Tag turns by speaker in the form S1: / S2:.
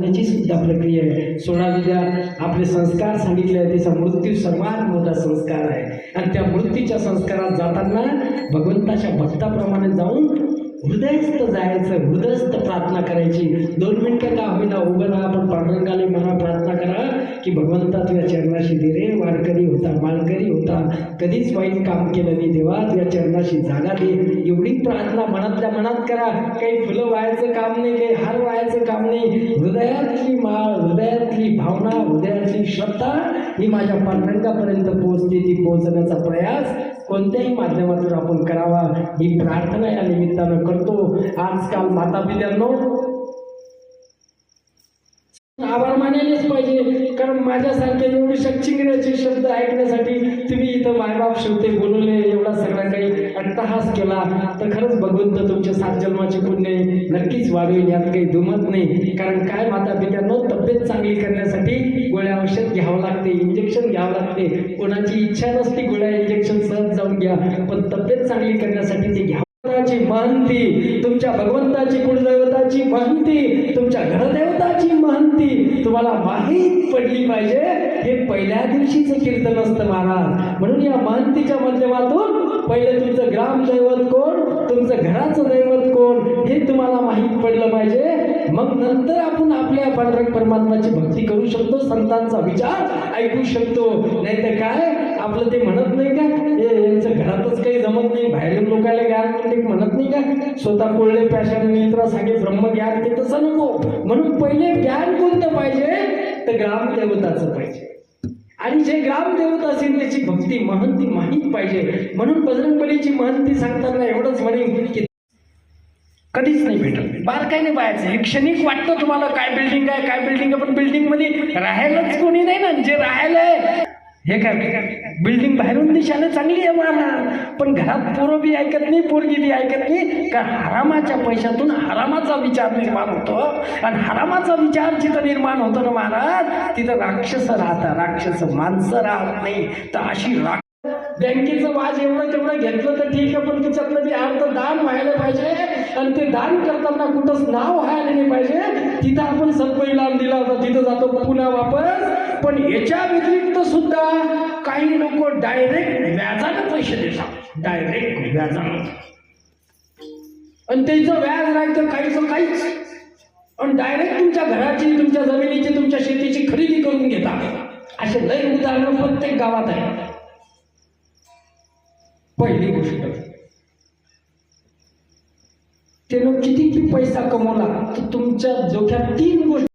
S1: त्याची सुद्धा प्रक्रिया आहे. सोळा विद्या आपले संस्कार सांगितले आहे त्याचा मृत्यू सर्वात मोठा संस्कार आहे. आणि त्या मृत्यूच्या संस्कारात जाताना भगवंताच्या भक्ताप्रमाणे जाऊन हृदयस्थ जायचं हृदयस्थ प्रार्थना करायची. दोन मिनटं का होईना उभं राहा आपण पांडुरंगाने म्हणा प्रार्थना करा. की भगवंता तुझ्या चरणाशी दे वारकरी होता मालकरी होता. कधीच वाईट काम केलं नाही देवा तुझ्या चरणाशी जागा दे. एवढी प्रार्थना मनातल्या मनात करा. काही फुलं व्हायचं काम नाही काही हार व्हायचं काम नाही. हृदयातली माळ हृदयातली भावना हृदयातली श्रद्धा ही माझ्या पांडुरंगापर्यंत पोहोचते. ती पोहोचण्याचा प्रयास कोणत्याही माध्यमातून आपण करावा. ही प्रार्थना या निमित्तानं करतो. आजकाल माता पित्यांनो आभार मानायलाच पाहिजे कारण माझ्यासारखे एवढे शक्चिंगण्याचे शब्द ऐकण्यासाठी तुम्ही इथं मायबाप शेवते बोलवले एवढा सगळा काही अट्टहास केला. तर खरंच भगवंत तुमच्या सात जन्माचे पुण्य नक्कीच वाढवेल यात काही दुमत नाही. कारण काय माता पित्यांनो तब्येत चांगली करण्यासाठी गोळ्या औषध घ्यावं लागते इंजेक्शन घ्यावं लागते. कोणाची इच्छा नसती गोळ्या इंजेक्शन सहज जाऊन घ्या पण तब्येत चांगली करण्यासाठी ते घ्या महंती तुमच्या भगवंताची कुलदैवताची महंती तुमच्या घरदेवताची महंती तुम्हाला माहीत पडली पाहिजे. हे पहिल्या दिवशीचं कीर्तन असतं महाराज. म्हणून या महंतीच्या माध्यमातून पहिले तुमचं ग्रामदैवत कोण तुमचं घराचं दैवत कोण हे तुम्हाला माहीत पडलं पाहिजे. मग नंतर आपण आपल्या पांढरक परमात्माची भक्ती करू शकतो संतांचा विचार ऐकू शकतो. नाहीतर काय? आपलं ते म्हणत नाही का? हे यांचं घरातच काही जमत नाही बाहेर लोकांना ज्ञान म्हणजे पण म्हणत नाही का? स्वतः कोळले पॅशन मित्र सांगे ब्रह्मज्ञान ते तसं नको. म्हणून पहिले ज्ञान कोणतं पाहिजे? तर ग्रामदेवताचं पाहिजे. आणि जे ग्रामदेवता असेल त्याची भक्ती महंती माहीत पाहिजे. म्हणून बजरंगबलीची महंती सांगताना एवढंच म्हणेन की कधीच नाही भेटत. बार काही नाही पाहायचं हे क्षणिक वाटतं तुम्हाला काय बिल्डिंग आहे काय बिल्डिंग आहे पण बिल्डिंगमध्ये राहायलाच कोणी नाही ना. जे राहायलंय हे काय बिल्डिंग बाहेरून दिशाने चांगली आहे मला पण घरात पोरं बी ऐकत नाही पोरगी बी ऐकत नाही. का हरामाच्या पैशातून हरामाचा विचार निर्माण होतो. आणि हरामाचा विचार जिथं निर्माण होतो ना महाराज तिथं राक्षस राहतात. राक्षस माणसं राहत नाही. तर अशी राक्ष बँकेचं वाज एवढं तेवढं घेतलं तर ठीक आहे पण त्याच्यातलं ते अर्थ दान व्हायला पाहिजे आणि ते दान करताना कुठंच नाव व्हायला नाही पाहिजे. तिथं आपण सत्पई लावून दिला होता तिथं जातो पुन्हा वापस. पण याच्या व्यतिरिक्त सुद्धा काही लोक डायरेक्ट व्याजानं पैसे देतात. डायरेक्ट व्याजानं. आणि त्याचं व्याज राहायचं काहीच काहीच. आणि डायरेक्ट तुमच्या घराची तुमच्या जमिनीची तुमच्या शेतीची खरेदी करून घेता असे लय उदाहरणं प्रत्येक गावात आहे पहिली गोष्ट. त्यानं किती पैसा कमवला तर तुमच्या डोक्यात तीन गोष्टी